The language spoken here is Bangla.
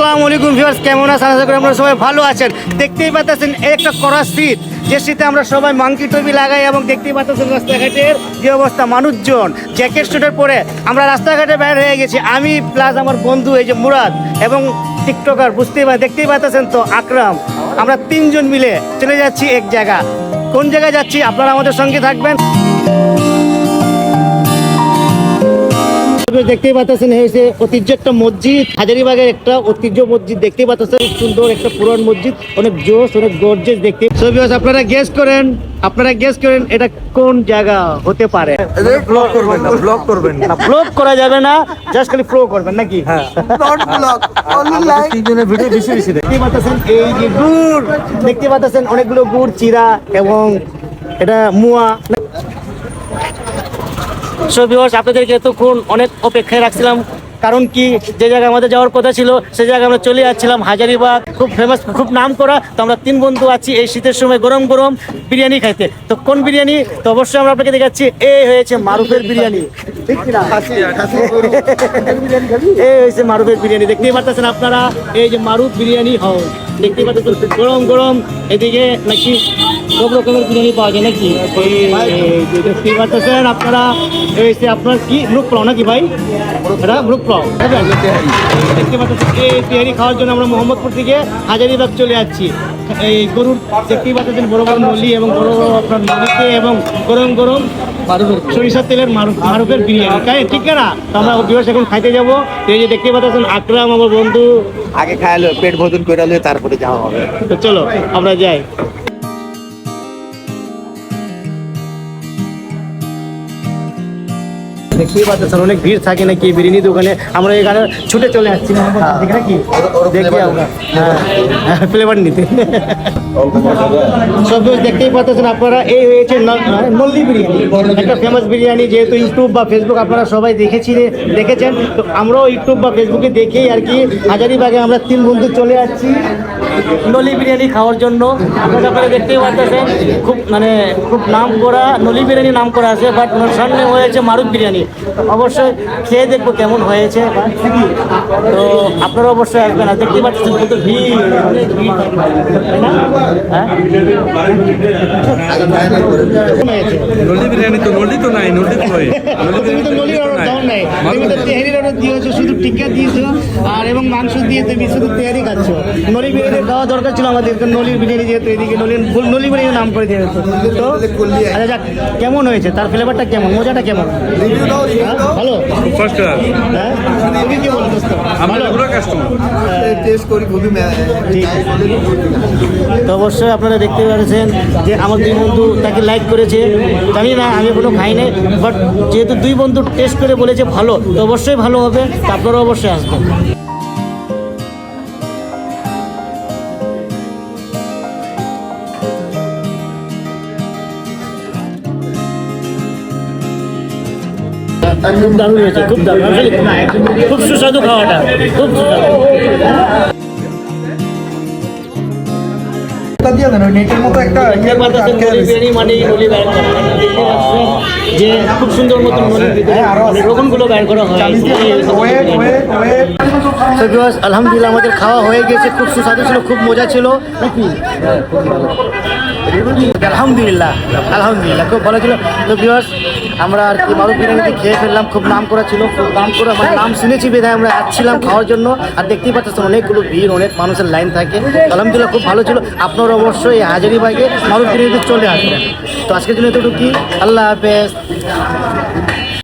আসসালামু আলাইকুম ভিউয়ার্স, কেমন আছেন? আশা করি আপনারা সবাই ভালো আছেন। দেখতেই পাচ্ছেন একটা করা শীত। যে শীতে আমরা সবাই মাংকি টবি লাগাই এবং দেখতেই পাচ্ছেন রাস্তাঘাটের যে অবস্থা, মানুষজন। জ্যাকেট স্যুটের পরে আমরা রাস্তাঘাটে বের হয়ে গেছি। আমি প্লাস আমার বন্ধু, এই যে মুরাদ এবং টিকটকার, বুঝতেই পার দেখতেই পাচ্ছেন তো, আকরাম। আমরা তিনজন মিলে চলে যাচ্ছি এক জায়গা। কোন জায়গায় যাচ্ছি? আপনারা আমাদের সঙ্গে থাকবেন। দেখতেই পাচ্ছেন হয়েছে ঐতিহ্য একটা মসজিদ। হাজারিবাগের একটা ঐতিহ্য মসজিদ দেখতেই পাচ্ছেন সুন্দর একটা পুরান মসজিদ অনেক জোস অনেক গর্জেস দেখতে। আপনারা গেস করেন আপনারা গেস করেন এটা কোন জায়গা হতে পারে। ব্লক করবেন না ব্লক করবেন না। ফ্লো করা যাবে না জাস্ট খালি ফ্লো করবেন নাকি? হ্যাঁ। তিনজনের ভিডিও বেশি বেশি দেখতে পাচ্ছেন এই যে গুড় দেখতে পাচ্ছেন অনেকগুলো গুড় চিরা এবং এটা মুয়া। সো ভিউয়ার্স আপনাদেরকে এতক্ষণ অনেক অপেক্ষায় রাখছিলাম। কারণ কি, যে জায়গায় আমাদের যাওয়ার কথা ছিল সেই জায়গায় আমরা চলে যাচ্ছিলাম হাজারিবাগ, খুব ফেমাস খুব নাম করা। তো আমরা তিন বন্ধু আছি এই শীতের সময় গরম গরম বিরিয়ানি খাইতে। তো কোন বিরিয়ানি? তো অবশ্যই আমরা আপনাকে দেখাচ্ছি। এই হয়েছে মারুফের বিরিয়ানি। এই হয়েছে মারুফের বিরিয়ানি। দেখতেই পাচ্ছেন আপনারা, এই যে মারুফ বিরিয়ানি হাউস দেখতেই পাচ্ছেন গরম গরম, এদিকে নাকি সব রকমের বিরিয়ানি পাওয়া যায় নাকি? দেখতেই পাচ্ছেন আপনারা এই আপনার কি গ্রুপ পোলাও নাকি ভাই? এটা গ্রুপ পোলাও দেখতে পাচ্ছেন এই বিরিয়ানি খাওয়ার জন্য আমরা মোহাম্মদপুর থেকে হাজারিবাগ চলে যাচ্ছি। এই গরুর দেখতেই পাচ্ছেন বড় বড় নলি এবং বড় বড় আপনার নলিতে এবং গরম গরম সরিষার তেলের মারুফ মারুফের বিরিয়ানি তাই ঠিক না? আমরা বিবাস এখন খাইতে যাব। এই যে দেখতে পাচ্ছেন আকরাম আমার বন্ধু। আগে খাইলো পেট ভোজন করে তারপরে যাওয়া হবে। তো চলো আমরা যাই। দেখতেই পাচ্ছেন অনেক ভিড় থাকে নাকি বিরিয়ানি দোকানে? আমরা এখানে ছুটে চলে আসছি। মোহাম্মদপুর থেকে নাকি? দেখি আমরা। হ্যাঁ ফ্লেভার নিতে। সব দেখতেই পাচ্ছেন আপনারা। এই হয়েছে নল্লি বিরিয়ানি। একটা ফেমাস বিরিয়ানি যেহেতু ইউটিউব বা ফেসবুক আপনারা সবাই দেখেছি দেখেছেন। তো আমরাও ইউটিউব বা ফেসবুকে দেখেই আর কি হাজারিবাগে আমরা তিন বন্ধু চলে যাচ্ছি নলি বিরিয়ানি খাওয়ার জন্য। আপনারা আপনারা দেখতেই পাচ্ছেন। খুব মানে খুব নাম করা নলি বিরিয়ানি নাম করা আছে বাট সামনে হয়েছে মারুত বিরিয়ানি। অবশ্যই খেয়ে দেখব কেমন হয়েছে। তো আপনারা অবশ্যই আসবেন। আর দেখতে পাচ্ছেন কত ভিড়? হ্যাঁ? নলি বিরিয়ানি তো নলি তো নাই নলি তো নলি তো নলির অর্ডার দাও নাই। তুমি তো তেহারির অর্ডার দিয়েছ শুধু টিকা দিয়েছ আর মাংস দিয়ে তুমি শুধু তেহারি খাচ্ছ। নলি বিরিয়ানি দেওয়া দরকার ছিল আমাদের নলির বিরিয়ানি যেহেতু এদিকে নলি নলি বিরিয়ানি নাম করে দিয়েছ। তো আচ্ছা যাক কেমন হয়েছে? তার ফ্লেভারটা কেমন? মজাটা কেমন? হ্যাঁ? ভালো? ফার্স্ট ক্লাস হ্যাঁ? তুমি কি বলো দোস্ত? আমরা পুরো কাস্টমার টেস্ট করি খুবই তো অবশ্যই আপনারা দেখতে পাচ্ছেন যে আমার দুই বন্ধু তাকে লাইক করেছে। জানি না আমি কোনো খাই নাই বাট যেহেতু দুই বন্ধু টেস্ট করে বলেছে ভালো তো অবশ্যই ভালো হবে আপনারা অবশ্যই আসবেন। খুব দারুণ হয়েছে খুব দারুণ। খুব সুস্বাদু খাওয়াটা খুব সুস্বাদু। দিয়ে দেন ওই নেটের মতো একটা বিরিয়ানি মানে নলি বের করা যে খুব সুন্দর মতন বের করা হয় আলহামদুলিল্লাহ আমাদের খাওয়া হয়ে গেছে খুব সুস্বাদু ছিল খুব মজা ছিল। আলহামদুলিল্লাহ আলহামদুলিল্লাহ খুব ভালো ছিল। তো ভিউয়ার্স আমরা আর কি মারুফ বিরিয়ানিতে খেয়ে ফেললাম, খুব নাম করা ছিল, খুব নাম করা মানে নাম শুনেছি বেধায় আমরা যাচ্ছিলাম খাওয়ার জন্য। আর দেখতেই পাচ্ছেন অনেকগুলো ভিড়, অনেক মানুষের লাইন থাকে। আলহামদুলিল্লাহ খুব ভালো ছিল। আপনারা অবশ্যই হাজারিবাগে মারুফ বিরিয়ানিতে চলে আসবেন। তো আজকের জন্য এতটুকুই। আল্লাহ হাফেজ।